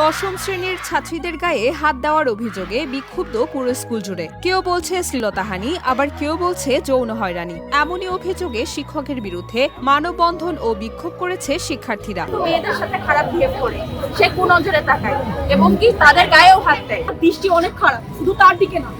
দশম শ্রেণির ছাত্রীদের গায়ে হাত দেওয়ার অভিযোগে বিক্ষুব্ধ পুরো স্কুল জুড়ে। কেউ বলছে শ্লীলতাহানি আবার কেউ বলছে যৌন হয়রানি। এমনই অভিযোগে শিক্ষকের বিরুদ্ধে মানববন্ধন ও বিক্ষোভ করেছে শিক্ষার্থীরা। মেয়েদের সাথে খারাপ বিহেভ করে সে কোন নজরে তাকায় এবং কি তাদের গায়েও হাত দেয়? দৃষ্টি অনেক খারাপ শুধু তার দিকে না।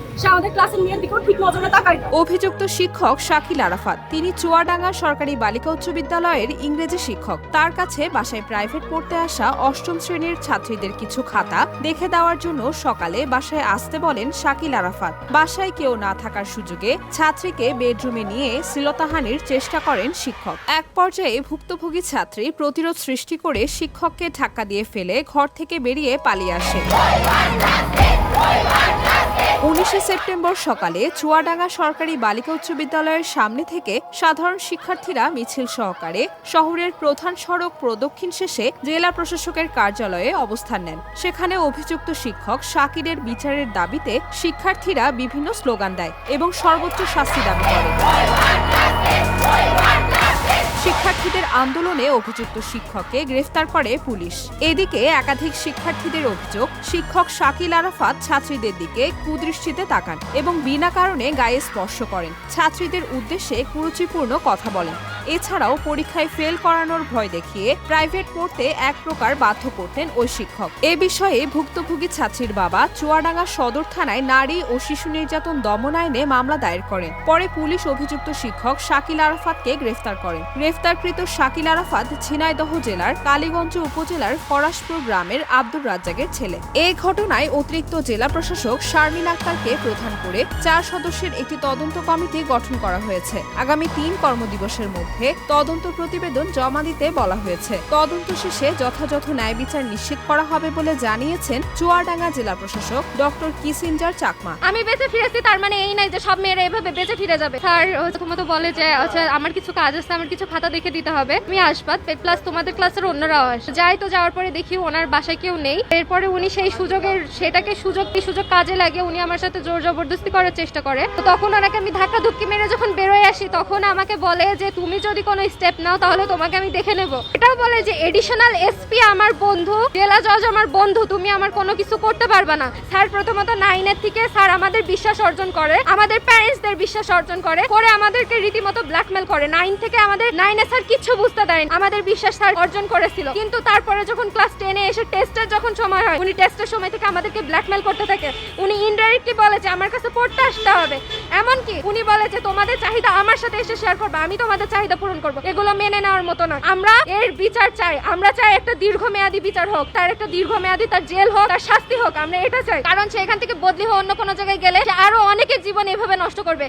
অভিযুক্ত শিক্ষক শাকিল আরাফাত তিনি চুয়াডাঙ্গা সরকারি বালিকা উচ্চ বিদ্যালয়ের ইংরেজি শিক্ষক। তার কাছে বাসায় প্রাইভেট পড়তে আসা অষ্টম শ্রেণির ছাত্রীদের কিছু খাতা দেখে দেওয়ার জন্য সকালে বাসায় আসতে বলেন শাকিল আরাফাত। বাসায় কেউ না থাকার সুযোগে ছাত্রীকে বেডরুমে নিয়ে শ্লীলতাহানির চেষ্টা করেন শিক্ষক। এক পর্যায়ে ভুক্তভোগী ছাত্রী প্রতিরোধ সৃষ্টি করে শিক্ষককে ধাক্কা দিয়ে ফেলে ঘর থেকে বেরিয়ে পালিয়ে আসে। উনিশে সেপ্টেম্বর সকালে চুয়াডাঙ্গা সরকারি বালিকা উচ্চ বিদ্যালয়ের সামনে থেকে সাধারণ শিক্ষার্থীরা মিছিল সহকারে শহরের প্রধান সড়ক প্রদক্ষিণ শেষে জেলা প্রশাসকের কার্যালয়ে অবস্থান নেন। সেখানে অভিযুক্ত শিক্ষক শাকিরের বিচারের দাবিতে শিক্ষার্থীরা বিভিন্ন স্লোগান দেয় এবং সর্বোচ্চ শাস্তি দাবি করে। শিক্ষার্থীদের আন্দোলনে অভিযুক্ত শিক্ষককে গ্রেফতার করে পুলিশ। এদিকে একাধিক শিক্ষার্থীদের অভিযোগ, শিক্ষক শাকিল আরাফাত ছাত্রীদের দিকে কুদৃষ্টিতে তাকান এবং বিনা কারণে গায়ে স্পর্শ করেন। ছাত্রীদের উদ্দেশ্যে কুরুচিপূর্ণ কথা বলেন। এছাড়াও পরীক্ষায় ফেল করানোর ভয় দেখিয়ে প্রাইভেট পড়তে এক প্রকার বাধ্য করতেন ওই শিক্ষক। এ বিষয়ে ভুক্তভোগী ছাত্রীর বাবা চুয়াডাঙ্গা সদর থানায় নারী ও শিশু নির্যাতন দমন আইনে মামলা দায়ের করেন। পরে পুলিশ অভিযুক্ত শিক্ষক শাকিল আরাফাতকে গ্রেফতার করেন। গ্রেফতারকৃত শাকিল আরাফাত ঝিনাইদহ জেলার কালীগঞ্জ উপজেলার ফরাসপুর গ্রামের আব্দুর রাজ্জাকের ছেলে। এই ঘটনায় অতিরিক্ত জেলা প্রশাসক শারমিন আক্তারকে প্রধান করে চার সদস্যের একটি তদন্ত কমিটি গঠন করা হয়েছে। আগামী তিন কর্মদিবসের মধ্যে তদন্ত প্রতিবেদন জমা দিতে বলা হয়েছে। তদন্ত শেষে যথাযথ ন্যায় বিচার নিশ্চিত করা হবে বলে জানিয়েছেন চুয়াডাঙ্গা জেলা প্রশাসক ডক্টর কিসিঞ্জার চাকমা। আমি বেঁচে ফিরেছি, তার মানে এই নাই যে সব মেয়েরা এভাবে বেঁচে ফিরে যাবে। স্যার প্রথমত বলে যে আচ্ছা আমার কিছু কাজ আছে, আমার কিছু খাতা দেখে দিতে হবে। তুমি আসবা প্লাস তোমাদের ক্লাসের অন্যরাও আসে যাই তো, যাওয়ার পরে দেখি ওনার বাসায় কেউ নেই। এরপরে উনি সেই সুযোগের, সেটাকে সুযোগ কি সুযোগ কাজে লাগে উনি আমার সাথে জোর জবরদস্তি করার চেষ্টা করে। তখন ওনাকে আমি ধাক্কা ধুক্কি মেরে যখন বেরোয় আসি, তখন আমাকে বলে যে, তুমি যদি কোনো স্টেপ নাও, তাহলে তোমাকে আমি দেখে নেব। এটাও বলে যে এডিশনাল এসপি আমার বন্ধু, জেলা জজ আমার বন্ধু, তুমি আমার কোনো কিছু করতে পারবে না। স্যার, প্রথমত নাইনের থেকে স্যার আমাদের বিশ্বাস অর্জন করে, আমাদের প্যারেন্টসদের বিশ্বাস অর্জন করে করে আমাদেরকে রীতিমতো ব্ল্যাকমেল করে। নাইন থেকে আমাদের নাইনে স্যার কিচ্ছু বুঝতে দেয় আমাদের বিশ্বাস স্যার অর্জন করেছিল। কিন্তু তারপরে যখন ক্লাস টেনে এসে টেস্টের যখন সময় হয়, উনি টেস্টের সময় থেকে আমাদেরকে ব্ল্যাকমেল করতে থাকে। উনি ইনডাইরেক্টলি বলে যে, আমার কাছে পড়তে আসতে হবে। এমনকি উনি বলে যে, তোমাদের চাহিদা আমার সাথে এসে শেয়ার করবে, আমি তোমাদের চাহিদা পূরণ করব। এগুলো মেনে নেওয়ার মতো না। আমরা এর বিচার চাই। আমরা চাই একটা দীর্ঘমেয়াদী বিচার হোক, তার একটা দীর্ঘমেয়াদী তার জেল হোক, তার শাস্তি হোক। আমরা এটা চাই। কারণ সে এখান থেকে বদলি হয়ে অন্য কোনো জায়গায় গেলে আরও অনেকের জীবন এভাবে নষ্ট করবে।